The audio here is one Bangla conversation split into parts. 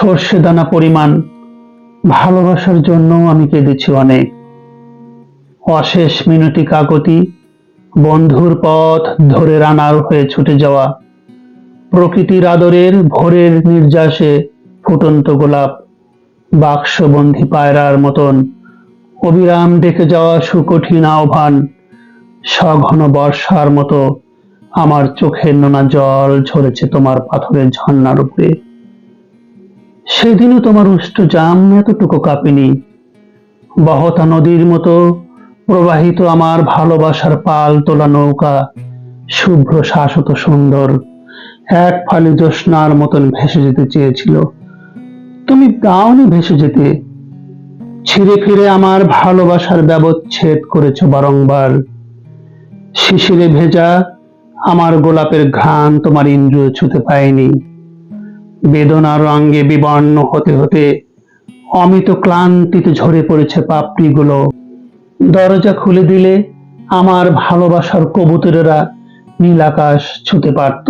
সর্ষে দানা পরিমাণ ভালোবাসার জন্য আমি কেঁদেছি অনেক। অশেষ মিনতি কাকতি, বন্ধুর পথ ধরে রানার হয়ে ছুটে যাওয়া, প্রকৃতির আদরের ভোরের নির্যাসে ফুটন্ত গোলাপ বাক্সবন্ধী পায়রার মতন অবিরাম ডেকে যাওয়া সুকঠিন আহ্বান, সঘন বর্ষার মতো আমার চোখের নোনা জল ঝরেছে তোমার পাথরের ঝর্ণার উপরে। সেদিনও তোমার উষ্ঠ জাম এতটুকু কাঁপেনি। বহতা নদীর মতো প্রবাহিত আমার ভালোবাসার পাল তোলা নৌকা, শুভ্র শাশ্বত সুন্দর, এক ফালি জ্যোৎস্নার মতন ভেসে যেতে চেয়েছিল। তুমি দাওনি ভেসে যেতে। ছিঁড়ে ফিরে আমার ভালোবাসার ব্যবচ্ছেদ করেছ বারংবার। শিশিরে ভেজা আমার গোলাপের ঘ্রাণ তোমার ইন্দ্রিয় ছুতে পায়নি। বেদনার রঙে বিবর্ণ হতে হতে অমিত ক্লান্তিতে ঝরে পড়েছে পাপড়িগুলো। দরজা খুলে দিলে আমার ভালোবাসার কবুতরেরা নীল আকাশ ছুতে পারত।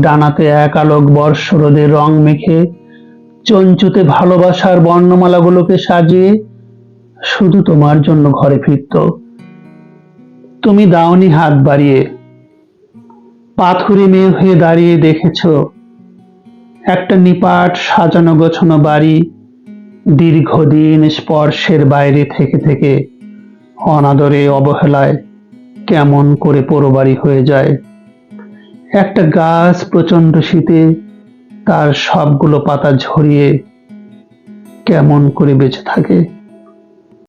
ডানাতে এক আলোক বর্ষরোদের রং মেখে চঞ্চুতে ভালোবাসার বর্ণমালাগুলোকে সাজিয়ে শুধু তোমার জন্য ঘরে ফিরত। তুমি দাওনি হাত বাড়িয়ে, পাথুরে মেয়ে হয়ে দাঁড়িয়ে দেখেছ একটা নিপাট, সাজানো গোছানো বাড়ি, দীর্ঘদিন স্পর্শের বাইরে থেকে থেকে অনাদরে অবহেলায় কেমন করে পোড়োবাড়ি হয়ে যায়। একটা গাছ প্রচণ্ড শীতে তার সবগুলো পাতা ঝরিয়ে কেমন করে বেঁচে থাকে।